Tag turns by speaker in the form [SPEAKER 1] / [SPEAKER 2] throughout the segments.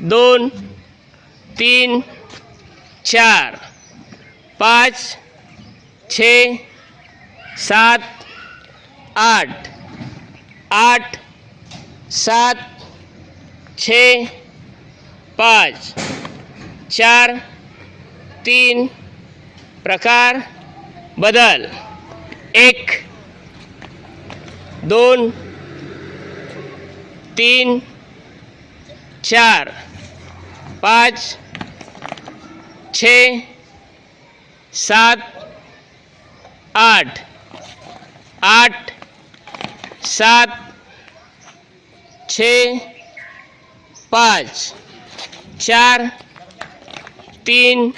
[SPEAKER 1] दोन तीन चार पाच छे सात आठ आठ सात छे पाच चार तीन प्रकार बदल. एक दोन तीन चार, पाच, छे, सात, आठ। आठ, सात, छे, पाच। चार, तीन,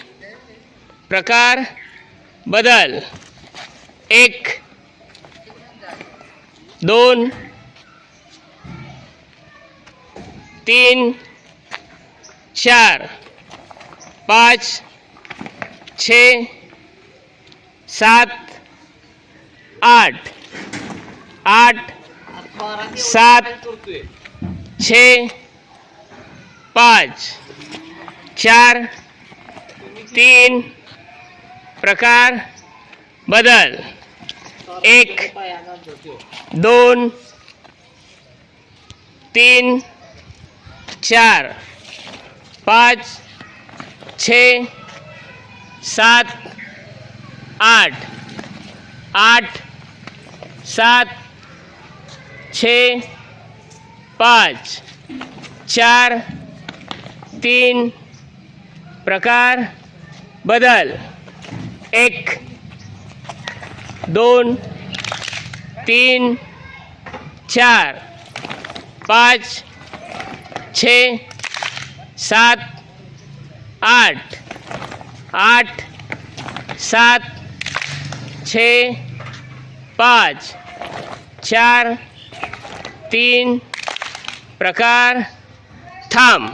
[SPEAKER 1] प्रकार, बदल। एक, दोन तीन चार पाच छे सात आठ आठ सात छे पाच चार तीन प्रकार बदल एक दोन तीन चार, पाच, छे, सात, आठ। आठ, सात, छे, पाच। चार, तीन, प्रकार, बदल। एक, दोन, तीन, चार, पाच छे सात आठ। आठ सात छ पाँच। चार तीन प्रकार थांब